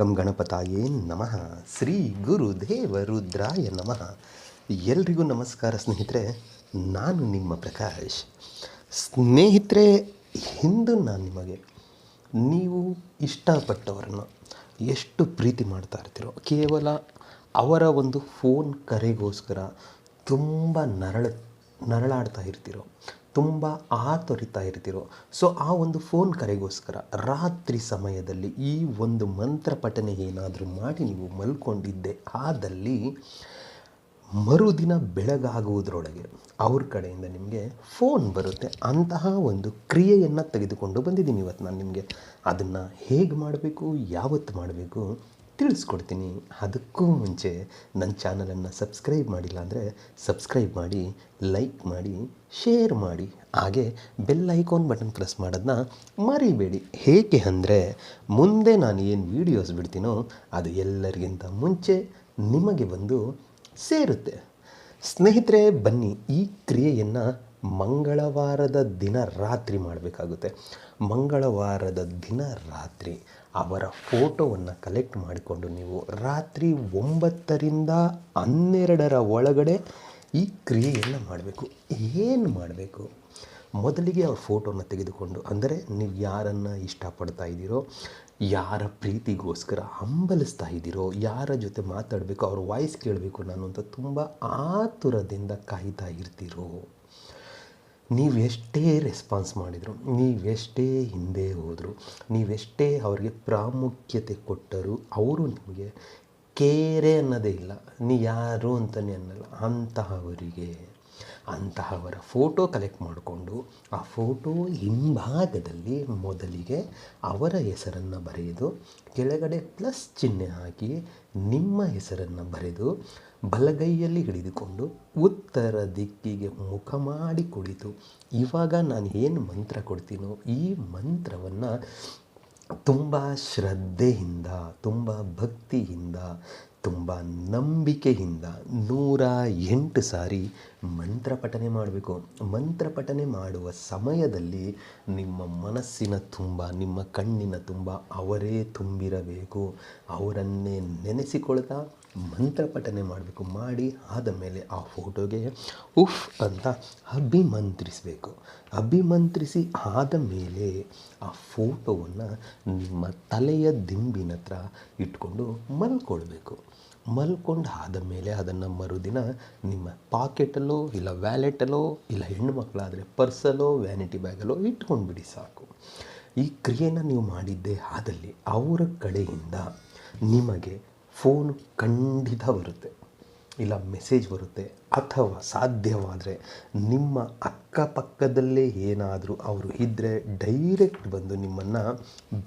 ಗಂ ಗಣಪತಾಯೇ ನಮಃ. ಶ್ರೀ ಗುರುದೇವ ರುದ್ರಾಯ ನಮಃ. ಎಲ್ರಿಗೂ ನಮಸ್ಕಾರ ಸ್ನೇಹಿತರೆ, ನಾನು ನಿಮ್ಮ ಪ್ರಕಾಶ್. ಸ್ನೇಹಿತರೆ ಹಿಂದೆ ನಾನು ನಿಮಗೆ ನೀವು ಇಷ್ಟಪಟ್ಟವರನ್ನು ಎಷ್ಟು ಪ್ರೀತಿ ಮಾಡ್ತಾ ಇರ್ತೀರೋ, ಕೇವಲ ಅವರ ಒಂದು ಫೋನ್ ಕರೆಗೋಸ್ಕರ ತುಂಬ ನರಳ, ನರಳಾಡ್ತಾ ಇರ್ತೀರೋ ತುಂಬ ಆತೊರಿತಾ ಇರ್ತೀರೋ. ಸೊ ಆ ಒಂದು ಫೋನ್ ಕರೆಗೋಸ್ಕರ ರಾತ್ರಿ ಸಮಯದಲ್ಲಿ ಈ ಒಂದು ಮಂತ್ರ ಪಠನೆ ಏನಾದರೂ ಮಾಡಿ ನೀವು ಮಲ್ಕೊಂಡಿದ್ದೆ, ಆದಲ್ಲಿ ಮರುದಿನ ಬೆಳಗಾಗುವುದರೊಳಗೆ ಅವ್ರ ಕಡೆಯಿಂದ ನಿಮಗೆ ಫೋನ್ ಬರುತ್ತೆ. ಅಂತಹ ಒಂದು ಕ್ರಿಯೆಯನ್ನು ತೆಗೆದುಕೊಂಡು ಬಂದಿದ್ದೀನಿ ಇವತ್ತು ನಾನು ನಿಮಗೆ. ಅದನ್ನು ಹೇಗೆ ಮಾಡಬೇಕು, ಯಾವತ್ತು ಮಾಡಬೇಕು ತಿಳಿಸ್ಕೊಡ್ತೀನಿ. ಅದಕ್ಕೂ ಮುಂಚೆ ನನ್ನ ಚಾನಲನ್ನು ಸಬ್ಸ್ಕ್ರೈಬ್ ಮಾಡಿಲ್ಲ ಅಂದರೆ ಸಬ್ಸ್ಕ್ರೈಬ್ ಮಾಡಿ, ಲೈಕ್ ಮಾಡಿ, ಶೇರ್ ಮಾಡಿ. ಹಾಗೆ ಬೆಲ್ ಐಕಾನ್ ಬಟನ್ ಪ್ರೆಸ್ ಮಾಡೋದನ್ನ ಮರಿಬೇಡಿ. ಹೇಗೆ ಅಂದರೆ ಮುಂದೆ ನಾನು ಏನು ವೀಡಿಯೋಸ್ ಬಿಡ್ತೀನೋ ಅದು ಎಲ್ಲರಿಗಿಂತ ಮುಂಚೆ ನಿಮಗೆ ಬಂದು ಸೇರುತ್ತೆ. ಸ್ನೇಹಿತರೆ, ಬನ್ನಿ ಈ ಕ್ರಿಯೆಯನ್ನು ಮಂಗಳವಾರದ ದಿನ ರಾತ್ರಿ ಮಾಡಬೇಕಾಗುತ್ತೆ. ಮಂಗಳವಾರದ ದಿನ ರಾತ್ರಿ ಅವರ ಫೋಟೋವನ್ನು ಕಲೆಕ್ಟ್ ಮಾಡಿಕೊಂಡು ನೀವು ರಾತ್ರಿ ಒಂಬತ್ತರಿಂದ ಹನ್ನೆರಡರ ಒಳಗಡೆ ಈ ಕ್ರಿಯೆಯನ್ನು ಮಾಡಬೇಕು. ಏನು ಮಾಡಬೇಕು? ಮೊದಲಿಗೆ ಅವ್ರ ಫೋಟೋನ ತೆಗೆದುಕೊಂಡು, ಅಂದರೆ ನೀವು ಯಾರನ್ನು ಇಷ್ಟಪಡ್ತಾ ಇದ್ದೀರೋ, ಯಾರ ಪ್ರೀತಿಗೋಸ್ಕರ ಹಂಬಲಿಸ್ತಾ ಇದ್ದೀರೋ, ಯಾರ ಜೊತೆ ಮಾತಾಡಬೇಕು, ಅವ್ರ ವಾಯ್ಸ್ ಕೇಳಬೇಕು ನಾನು ಅಂತ ತುಂಬ ಆತುರದಿಂದ ಕಾಯ್ತಾ ಇರ್ತೀರೋ ನೀವೆಷ್ಟೇ ರೆಸ್ಪಾನ್ಸ್ ಮಾಡಿದರು ನೀವೆಷ್ಟೇ ಹಿಂದೆ ಹೋದರು ನೀವೆಷ್ಟೇ ಅವರಿಗೆ ಪ್ರಾಮುಖ್ಯತೆ ಕೊಟ್ಟರು ಅವರು ನಿಮಗೆ ಕೇರೆ ಅನ್ನೋದೇ ಇಲ್ಲ. ನೀ ಯಾರು ಅಂತಲೇ ಅನ್ನಲ್ಲ ಅಂತಹವರಿಗೆ ಅಂತಹವರ ಫೋಟೋ ಕಲೆಕ್ಟ್ ಮಾಡಿಕೊಂಡು ಆ ಫೋಟೋ ಹಿಂಭಾಗದಲ್ಲಿ ಮೊದಲಿಗೆ ಅವರ ಹೆಸರನ್ನು ಬರೆದು, ಕೆಳಗಡೆ ಪ್ಲಸ್ ಚಿಹ್ನೆ ಹಾಕಿ ನಿಮ್ಮ ಹೆಸರನ್ನು ಬರೆದು, ಬಲಗೈಯಲ್ಲಿ ಹಿಡಿದುಕೊಂಡು ಉತ್ತರ ದಿಕ್ಕಿಗೆ ಮುಖ ಮಾಡಿ ಕುಳಿತು. ಇವಾಗ ನಾನು ಏನು ಮಂತ್ರ ಕೊಡ್ತೀನೋ ಈ ಮಂತ್ರವನ್ನು ತುಂಬ ಶ್ರದ್ಧೆಯಿಂದ, ತುಂಬ ಭಕ್ತಿಯಿಂದ ತುಂಬ ನಂಬಿಕೆಯಿಂದ ನೂರ ಎಂಟು ಸಾರಿ ಮಂತ್ರ ಪಠನೆ ಮಾಡಬೇಕು. ಮಂತ್ರ ಪಠನೆ ಮಾಡುವ ಸಮಯದಲ್ಲಿ ನಿಮ್ಮ ಮನಸ್ಸಿನ ತುಂಬ, ನಿಮ್ಮ ಕಣ್ಣಿನ ತುಂಬ ಅವರೇ ತುಂಬಿರಬೇಕು. ಅವರನ್ನೇ ನೆನೆಸಿಕೊಳ್ತಾ ಮಂತ್ರ ಪಠನೆ ಮಾಡಬೇಕು, ಮಾಡಿ ಆದ ಮೇಲೆ ಆ ಫೋಟೋಗೆ ಉಫ್ ಅಂತ ಅಭಿಮಂತ್ರಿಸಬೇಕು. ಅಭಿಮಂತ್ರಿಸಿ ಆದ ಮೇಲೆ ಆ ಫೋಟೋವನ್ನು ನಿಮ್ಮ ತಲೆಯ ದಿಂಬಿನ ಹತ್ರ ಇಟ್ಕೊಂಡು ಮಲ್ಕೊಳ್ಬೇಕು. ಮಲ್ಕೊಂಡು ಆದ ಮೇಲೆ ಅದನ್ನು ಮರುದಿನ ನಿಮ್ಮ ಪಾಕೆಟಲ್ಲೋ ಇಲ್ಲ ವ್ಯಾಲೆಟಲ್ಲೋ ಇಲ್ಲ ಹೆಣ್ಣು ಮಕ್ಕಳಾದರೆ ಪರ್ಸಲ್ಲೋ, ವ್ಯಾನಿಟಿ ಬ್ಯಾಗಲ್ಲೋ ಇಟ್ಕೊಂಡ್ಬಿಡಿ ಸಾಕು. ಈ ಕ್ರಿಯೆನ ನೀವು ಮಾಡಿದ್ದೇ ಆದಲ್ಲಿ ಅವರ ಕಡೆಯಿಂದ ನಿಮಗೆ ಫೋನ್ ಖಂಡಿತ ಬರುತ್ತೆ. ಇಲ್ಲ, ಮೆಸೇಜ್ ಬರುತ್ತೆ, ಅಥವಾ ಸಾಧ್ಯವಾದರೆ ನಿಮ್ಮ ಅಕ್ಕಪಕ್ಕದಲ್ಲೇ ಏನಾದರೂ ಅವರು ಇದ್ದರೆ ಡೈರೆಕ್ಟ್ ಬಂದು ನಿಮ್ಮನ್ನು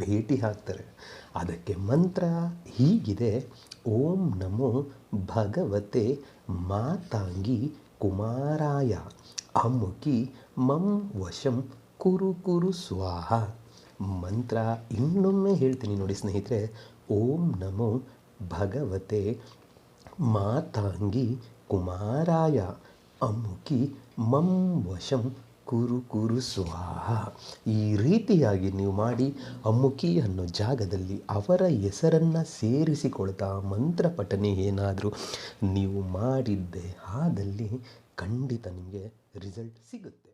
ಭೇಟಿ ಹಾಕ್ತಾರೆ ಅದಕ್ಕೆ ಮಂತ್ರ ಹೀಗಿದೆ, ಓಂ ನಮೋ ಭಗವತೆ ಮಾತಾಂಗಿ ಕುಮಾರಾಯ, ಅಮುಕಿ ಮಂ ವಶಂ ಕುರು ಕುರು ಸ್ವಾಹ. ಮಂತ್ರ ಇನ್ನೊಮ್ಮೆ ಹೇಳ್ತೀನಿ ನೋಡಿ ಸ್ನೇಹಿತರೆ, ಓಂ ನಮೋ ಭಗವತೆ ಮಾತಾಂಗಿ ಕುಮಾರಾಯ ಅಮುಕಿ ಮಂ ವಶಂ ಕುರು ಕುರು ಸ್ವಾಹ. ಈ ರೀತಿಯಾಗಿ ನೀವು ಮಾಡಿ ಅಮ್ಮುಕಿ ಅನ್ನೋ ಜಾಗದಲ್ಲಿ ಅವರ ಹೆಸರನ್ನು ಸೇರಿಸಿಕೊಳ್ತಾ ಮಂತ್ರ ಪಠನೆ ಏನಾದರೂ ನೀವು ಮಾಡಿದ್ದೆ ಆದಲ್ಲಿ ಖಂಡಿತ ನಿಮಗೆ ರಿಸಲ್ಟ್ ಸಿಗುತ್ತೆ.